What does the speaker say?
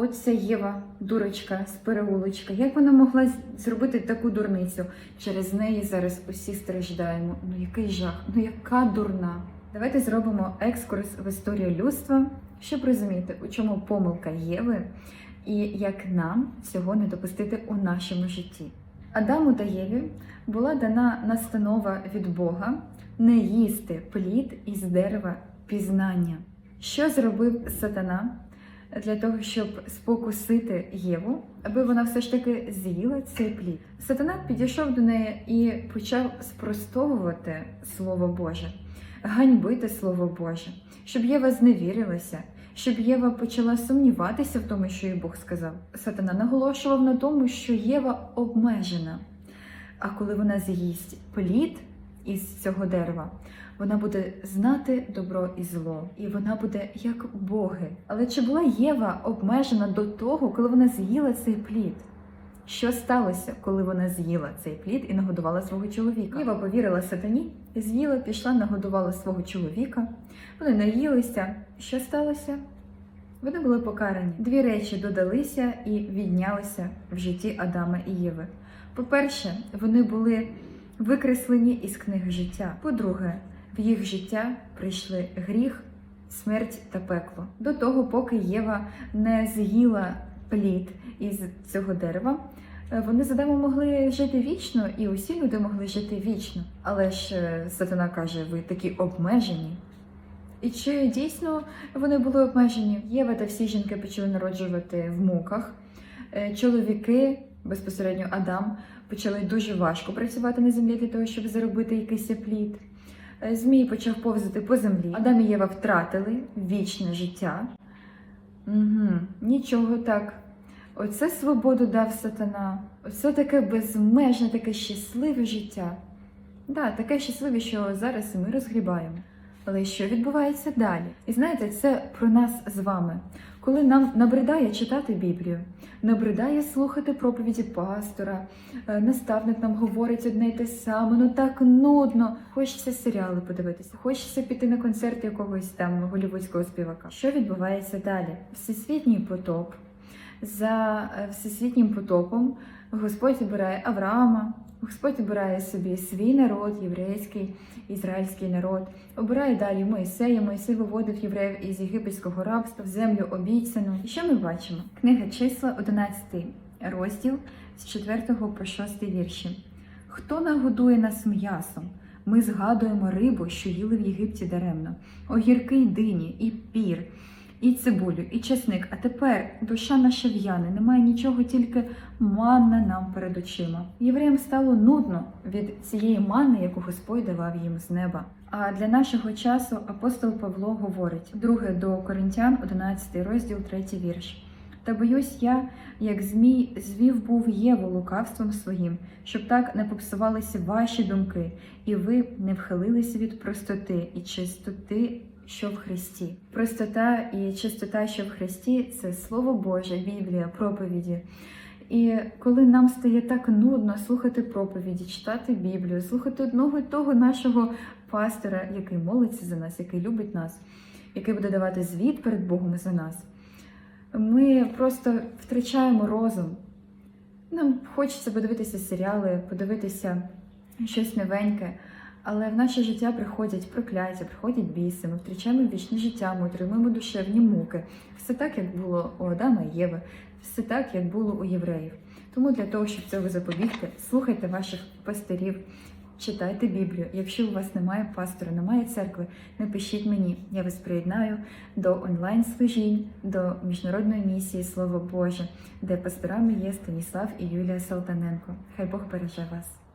От ця Єва, дурочка з переулочка, як вона могла зробити таку дурницю? Через неї зараз усі страждаємо. Ну який жах, ну яка дурна. Давайте зробимо екскурс в історію людства, щоб розуміти, у чому помилка Єви і як нам цього не допустити у нашому житті. Адаму та Єві була дана настанова від Бога не їсти плід із дерева пізнання. Що зробив сатана для того, щоб спокусити Єву, аби вона все ж таки з'їла цей плід? Сатана підійшов до неї і почав спростовувати Слово Боже, ганьбити Слово Боже, щоб Єва зневірилася, щоб Єва почала сумніватися в тому, що їй Бог сказав. Сатана наголошував на тому, що Єва обмежена. А коли вона з'їсть плід із цього дерева, вона буде знати добро і зло, і вона буде як боги. Але чи була Єва обмежена до того, коли вона з'їла цей плід? Що сталося, коли вона з'їла цей плід і нагодувала свого чоловіка? Єва повірила сатані, з'їла, пішла, нагодувала свого чоловіка. Вони наїлися. Що сталося? Вони були покарані. Дві речі додалися і віднялися в житті Адама і Єви. По-перше, вони були викреслені із книги життя. По-друге, в їх життя прийшли гріх, смерть та пекло. До того, поки Єва не з'їла плід із цього дерева, е, вони з Адамом могли жити вічно, і усі люди могли жити вічно. Але ж е, сатана каже: ви такі обмежені. І чи дійсно вони були обмежені? Єва та всі жінки почали народжувати в муках. Е, Чоловіки, безпосередньо Адам, почали дуже важко працювати на землі для того, щоб заробити якийсь плід. Е, Змій почав повзати по землі. Адам і Єва втратили вічне життя. Угу, нічого так. Оце свободу дав сатана. Оце таке безмежне, таке щасливе життя. Да, таке щасливе, що зараз ми розгрібаємо. Але що відбувається далі? І знаєте, це про нас з вами. Коли нам набридає читати Біблію, набридає слухати проповіді пастора, е, наставник нам говорить одне й те саме, ну так нудно. Хочеться серіали подивитися, хочеться піти на концерт якогось там голівудського співака. Що відбувається далі? Всесвітній потоп. За е, всесвітнім потопом Господь обирає Авраама, Господь обирає собі свій народ, єврейський, ізраїльський народ, обирає далі Моїсея. Моїсей виводив євреїв із єгипетського рабства в землю обіцяну. І що ми бачимо? Книга числа, 11 розділ з 4 по 6 вірші. Хто нагодує нас м'ясом? Ми згадуємо рибу, що їли в Єгипті даремно, огірки й дині, і пір, і цибулю, і чесник. А тепер душа наша в'яне, немає нічого, тільки манна нам перед очима. Євреям стало нудно від цієї манни, яку Господь давав їм з неба. А для нашого часу апостол Павло говорить, друге до Коринтян, 11 розділ, 3 вірш. Та боюсь я, як змій звів був Єву лукавством своїм, щоб так не попсувалися ваші думки, і ви не вхилилися від простоти і чистоти, що в Христі. Простота і чистота, що в Христі це Слово Боже, Біблія, проповіді. І коли нам стає так нудно слухати проповіді, читати Біблію, слухати одного і того нашого пастора, який молиться за нас, який любить нас, який буде давати звіт перед Богом за нас, ми просто втрачаємо розум. Нам хочеться подивитися серіали, подивитися щось новеньке, але в наше життя приходять прокляття, приходять біси, ми втрачаємо вічне життя, ми отримуємо душевні муки. Все так, як було у Адама і Єви, все так, як було у євреїв. Тому для того, щоб цього запобігти, слухайте ваших пастирів, читайте Біблію. Якщо у вас немає пастора, немає церкви, напишіть мені. Я вас приєднаю до онлайн-служінь, до міжнародної місії Слово Боже, де пасторами є Станіслав і Юлія Салтаненко. Хай Бог береже вас.